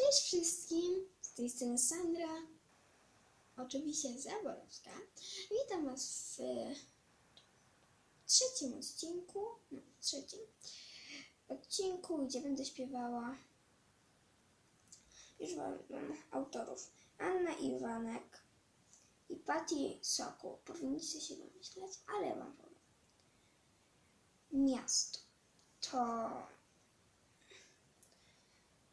Cześć wszystkim, z tej strony Sandra, oczywiście Zaborowska. Witam Was w trzecim odcinku, no, trzecim odcinku, gdzie będę śpiewała już Wam wam autorów Anna Iwanek i Patty Soku. Powinniście się domyśleć, ale Wam powiem. Miasto to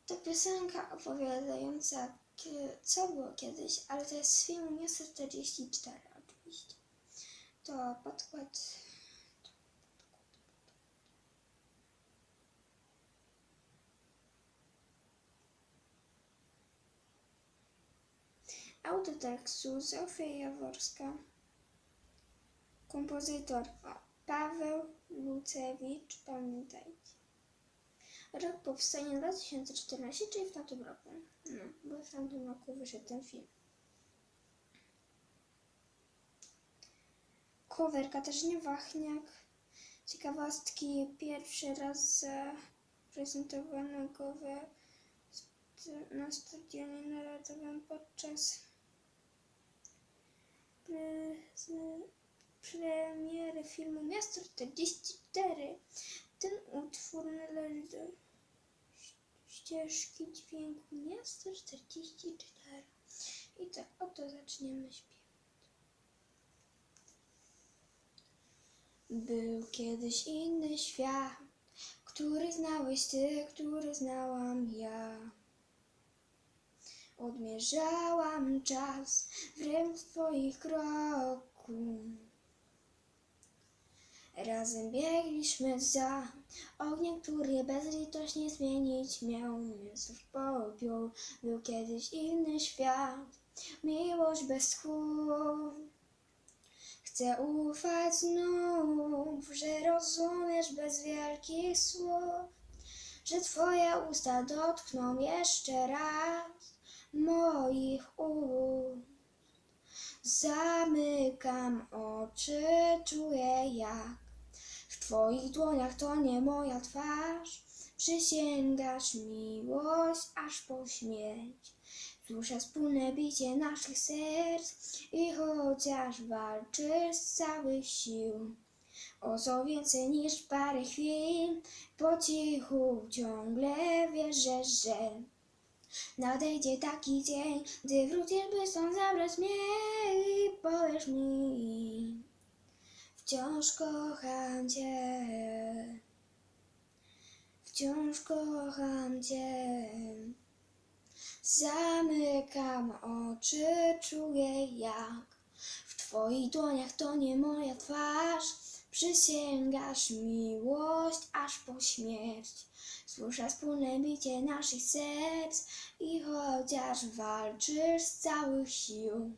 to piosenka opowiadająca, co było kiedyś, ale to jest z filmu Miasto 44 oczywiście. To podkład... Autor tekstu Zofia Jaworska. Kompozytor o, Paweł Lucewicz, pamiętajcie. Rok powstania 2014, czyli w tamtym roku. No, bo w tamtym roku wyszedł ten film. Cover Katarzyna Wachniak. Ciekawostki pierwszy raz zaprezentowano go we, na stadionie narodowym podczas premiery filmu Miasto 44. Ten utwór należy do ścieżki dźwięku Miasto 44. I tak oto zaczniemy śpiewać. Był kiedyś inny świat, który znałeś ty, który znałam ja. Odmierzałam czas w rytm twoich kroków. Razem biegliśmy za ogniem, który bezlitośnie zmienić miał mięso w popiół. Był kiedyś inny świat, miłość bez tchu. Chcę ufać znów, że rozumiesz bez wielkich słów, że twoje usta dotkną jeszcze raz moich ust. Zamykam oczy, czuję jak w twoich dłoniach to nie moja twarz. Przysięgasz miłość aż po śmierć. Słyszę wspólne bicie naszych serc i chociaż walczysz z całych sił, o co więcej niż parę chwil, po cichu ciągle wierzę, że Nadejdzie taki dzień, gdy wrócisz, by stąd zabrać mnie i powiesz mi Wciąż kocham Cię. Wciąż kocham Cię. Zamykam oczy, czuję jak W Twoich dłoniach to nie moja twarz. Przysięgasz miłość aż po śmierć. Słyszę wspólne bicie naszych serc i chociaż walczysz z całych sił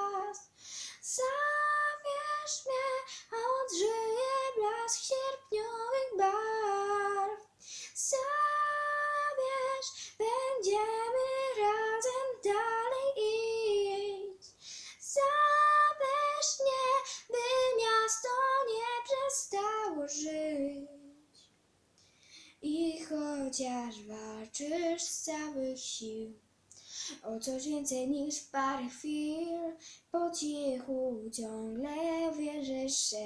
Chociaż walczysz z całych sił, o coś więcej niż parę chwil, po cichu ciągle wierzysz, że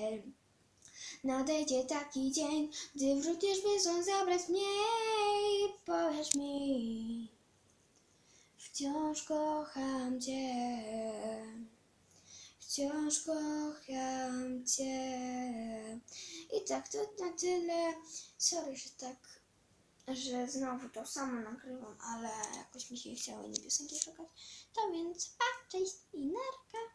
nadejdzie taki dzień, gdy wrócisz, by stąd zabrać mnie i powiesz mi, wciąż kocham Cię. Wciąż kocham Cię. I tak, to na tyle. Sorry, że tak, że znowu to samo nagrywam, ale jakoś mi się chciało innej piosenki szukać. To więc pa, cześć i narka.